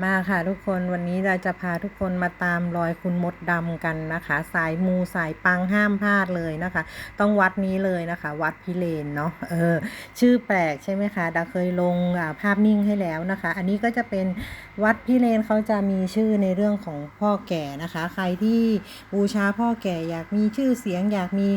มาค่ะทุกคนวันนี้เราจะพาทุกคนมาตามรอยคุณมดดำกันนะคะ สายมูสายปังห้ามพลาดเลยนะคะ ต้องวัดนี้เลยนะคะ วัดพิเรนเนาะเออชื่อแปลกใช่ไหมคะดาเคยลงภาพนิ่งให้แล้วนะคะ อันนี้ก็จะเป็นวัดพิเรนเขาจะมีชื่อในเรื่องของพ่อแก่นะคะ ใครที่บูชาพ่อแก่อยากมีชื่อเสียงอยากมี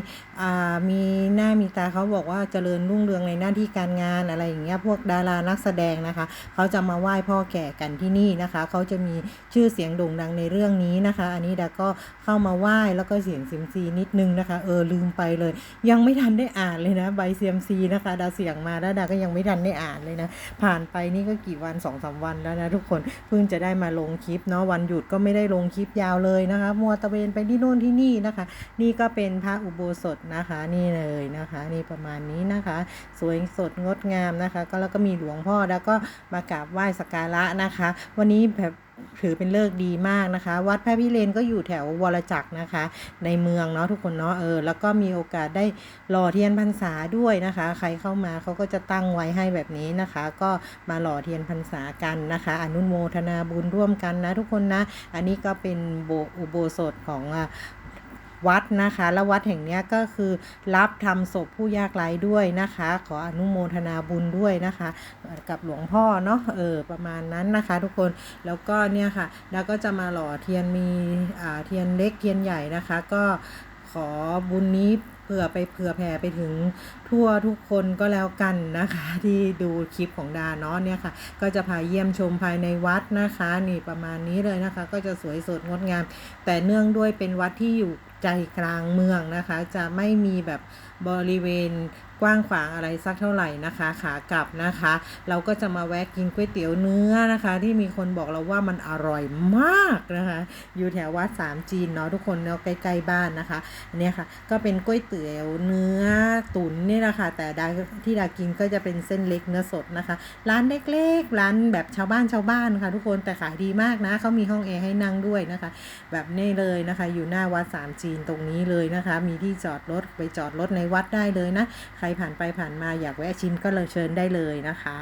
อ่ามีหน้ามีตาเขาบอกว่าเจริญรุ่งเรืองในหน้าที่การงานอะไรอย่างเงี้ยพวกดารานักแสดงนะคะเขาจะมาไหว้พ่อแก่กันที่นี่นะคะ เขาจะมีชื่อเสียงโด่งดังในเรื่องนี้นะคะ อันนี้ดาก็เข้ามาไหว้แล้วก็เสียงเซียมซีนิดนึงนะคะ เออลืมไปเลย ยังไม่ทันได้อ่านเลยนะใบเซียมซีนะคะ ดาเสียงมาแล้วดาก็ยังไม่ทันได้อ่านเลยนะ ผ่านไปนี่ก็กี่วันสองสามวันแล้วนะทุกคนเพิ่งจะได้มาลงคลิปเนาะวันหยุดก็ไม่ได้ลงคลิปยาวเลยนะคะ มัวตะเวนไปที่โน่นที่นี่นะคะ นี่ก็เป็นพระอุโบสถนะคะนี่เลยนะคะ นี่ประมาณนี้นะคะ สวยสดงดงามนะคะ ก็แล้วก็มีหลวงพ่อแล้วก็มากราบไหว้สักการะนะคะวันนี้แบบถือเป็นเลิกดีมากนะคะ วัดพระพิเรนก็อยู่แถววรจักรนะคะ ในเมืองเนาะทุกคนเนาะเออแล้วก็มีโอกาสได้หล่อเทียนพรรษาด้วยนะคะ ใครเข้ามาเขาก็จะตั้งไว้ให้แบบนี้นะคะ ก็มาหล่อเทียนพรรษากันนะคะ อนุโมทนาบุญร่วมกันนะทุกคนนะ อันนี้ก็เป็นโบอุโบสถของ วัดนะคะ และวัดแห่งนี้ก็คือรับทำศพผู้ยากไร้ด้วยนะคะ ขออนุโมทนาบุญด้วยนะคะ กับหลวงพ่อเนาะเออประมาณนั้นนะคะ ทุกคนแล้วก็เนี่ยค่ะ แล้วก็จะมาหล่อเทียนมีอ่าเทียนเล็กเทียนใหญ่นะคะ ก็ขอบุญนี้ เผื่อไปเผื่อแผ่ไปถึงทั่วทุกคนก็แล้วกันนะคะ ที่ดูคลิปของดาเนาะเนี่ยค่ะ ก็จะพาเยี่ยมชมภายในวัดนะคะ นี่ประมาณนี้เลยนะคะ ก็จะสวยสดงดงาม แต่เนื่องด้วยเป็นวัดที่อยู่ใจกลางเมืองนะคะ จะไม่มีแบบบริเวณกว้างขวางอะไรสักเท่าไหร่นะคะ ขากลับนะคะ เราก็จะมาแวะกินก๋วยเตี๋ยวเนื้อนะคะ ที่มีคนบอกเราว่ามันอร่อยมากนะคะ อยู่แถววัดสามจีนเนาะทุกคนเนาะใกล้ๆบ้านนะคะอันเนี้ยค่ะ ก็เป็นก๋วยเตี๋ยวตี๋ยวเนื้อตุ๋นนี่แหละค่ะแต่ดาที่ดากินก็จะเป็นเส้นเล็กเนื้อสดนะคะ ร้านเล็กๆร้านแบบชาวบ้านชาวบ้านค่ะ ทุกคนแต่ขายดีมากนะเขามีห้องแอร์ให้นั่งด้วยนะคะ แบบนี้เลยนะคะ อยู่หน้าวัดสามจีนตรงนี้เลยนะคะ มีที่จอดรถไปจอดรถในวัดได้เลยนะ ใครผ่านไปผ่านมาอยากแวะชิมก็เลยเชิญได้เลยนะคะ